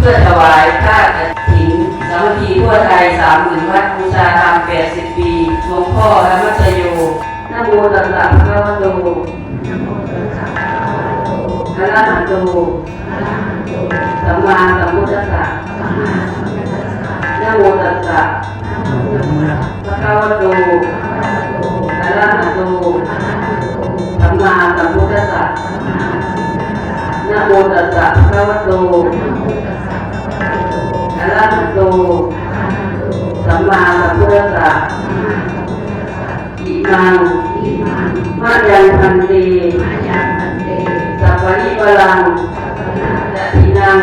เพื่อถวายผ้ากฐินสามัคคีทั่วไทยสามหมื่นวัดบูชาธรรมแปดสิบปีหลวงพ่อธรรมชโยนโมตัสสะภะคะวะโตอะระหะโตสัมมาสัมพุทธัสสะนโมตัสสะภะคะวะโตอะระหะโตสัมมาสัมพุทธัสสะนโมตัสสะภะคะวะโต อิมังมะยังพันเตสัพพะริวลังจะทินัง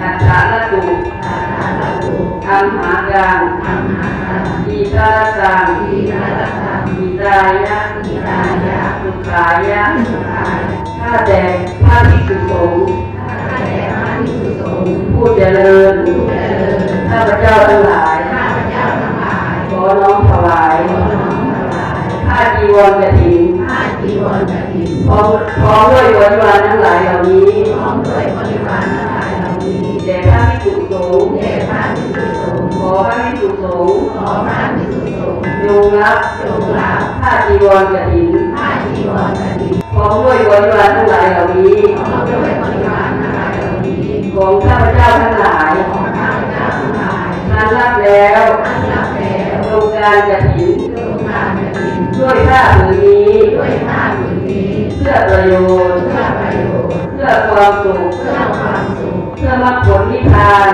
อัฏฐาละตุอัมหาการอีตาจังอีตายะสุขายะข้าแต่พระภิกษุสงฆ์ผู้เจริญข้าพเจ้าทั้งหลาย ผ้าจีวรกฐินพร้อมพร้อมด้วยบริวารทั้งหลายเหล่านี้แด่พระภิกษุสงฆ์ขอพระภิกษุสงฆ์จงรับผ้าจีวรกฐินพร้อมด้วยบริวารทั้งหลายเหล่านี้ของ ด้วยผ้าผืนนี้เพื่อประโยชน์เพื่อความสุขเพื่อมรรคผลนิพพาน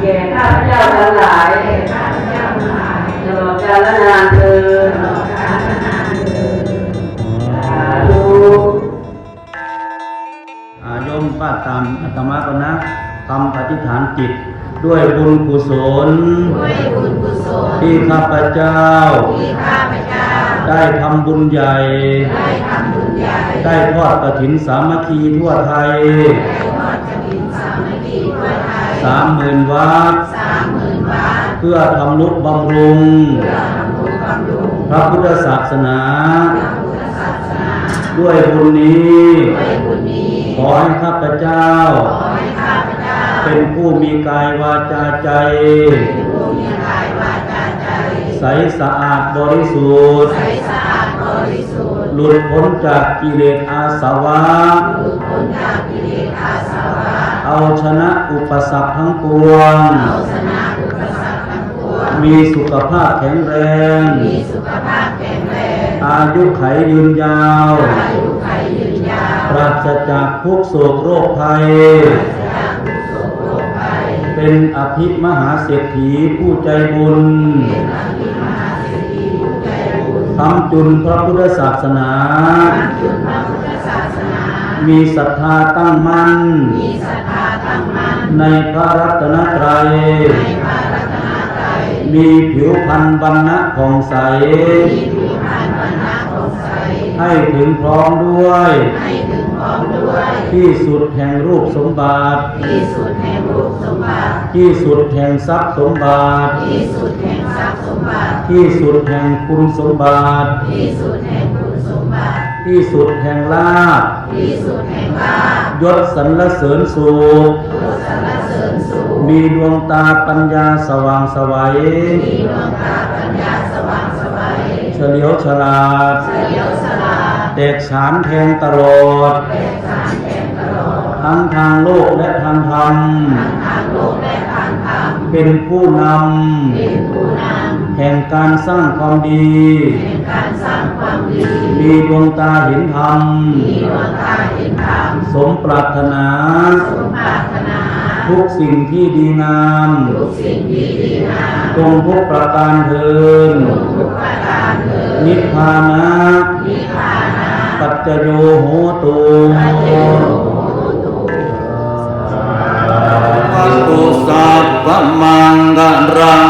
แก่ข้าพเจ้าทั้งหลายตลอดกาลนานเธอญสาธุอาโยมป้าตามอาตมาก็นะทำปฏิฐานจิตด้วยบุญกุศลด้วยบุญกุศลที่ข้าพเจ้าที่ข้าพเจ้า ได้ทำบุญใหญ่ ได้ทำบุญใหญ่ ได้ทอดกฐินสามัคคีทั่วไทย ได้ทอดกฐินสามัคคีทั่วไทยสามหมื่นวัดสามหมื่นวัดเพื่อทำนุบำรุง เพื่อทำบุญบำรุงพระพุทธศาสนาพระพุทธศาสนา ด้วยบุญนี้ด้วยบุญนี้ขอให้ข้าพเจ้าขอให้ข้าพเจ้า เป็นผู้มีกายวาจาใจ เป็นผู้มีกายวาจา ใจใสสะอาดบริสุทธิ์ ใสสะอาดบริสุทธิ์ หลุดพ้นจากกิเลสอาสวะ หลุดพ้นจากกิเลสอาสวะ เอาชนะอุปสรรคทั้งปวง เอาชนะอุปสรรคทั้งปวง มีสุขภาพแข็งแรง มีสุขภาพแข็งแรง อายุไขยืนยาว อายุไขยืนยาว ปราศจากทุกโศกโรคภัยจาก เป็นอภิมหาเศรษฐีผู้ใจบุญเป็นอภิมหาเศรษฐีผู้ใจบุญทำจุนพระพุทธศาสนาจุดพระพุทธศาสนามีศรัทธาตั้งมั่นมีศรัทธาตั้งมั่น ในพระรัตนตรัยในพระรัตนตรัยมีผิวพรรณบรรณะผ่องใสมีผิวพรรณบรรณะของใสให้ถึงพร้อมด้วยให้ถึงพร้อมด้วยที่สุดแห่งรูปสมบัติที่สุดแห่งรูปสมบัติ ที่สุดแห่งทรัพย์สมบัติ ที่สุดแห่งทรัพย์สมบัติ ที่สุดแห่งคุณสมบัติ ที่สุดแห่งคุณสมบัติ ที่สุดแห่งลาภที่สุดแห่งลาภยศสรรเสริญสุขยศสรรเสริญสุขมีดวงตาปัญญาสว่างไสวัยมีดวงตาปัญญาสว่างไสวัยเฉลียวฉลาดเฉลียวฉลาดแตกฉานแทงตลอดเป็นสารแทนตลอดทั้งทางโลกและทางธรรมทั้งทางโล เป็นผู้นเป็นผู้นำแห่งการสร้างความดีำแห่งการสร้างความดี มีดวงตาเห็นธรรมมีดวงตาเห็นธรรมสมปรารถนาสมปรารถนา ทุกสิ่งที่ดีงามทุกสิ่งที่ดีงามจงทุกประการเทินทุกประการเถิดนิพพานะนิพพานะปัจจโยโหตุปัจจโยโหตุ ตุสัพพมังกรัง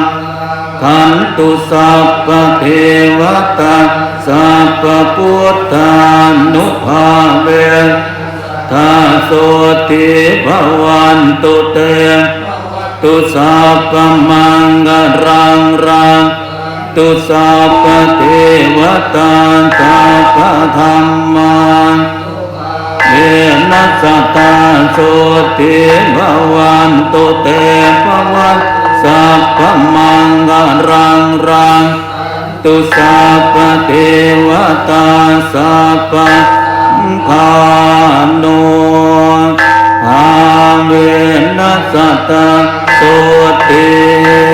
ขันตุสัพพเทวตาสัพพพุทธานุภาเวทาโสติภวันตุเตตุสัพพมังกรังรังตุสัพพเทวตาสัพพธรรมังเอนะ สตาโสติภวันตุเตภวันสัพพมังกรังรังตุสัพพเทวตาสัพพานุภาเวนัสตาโสติ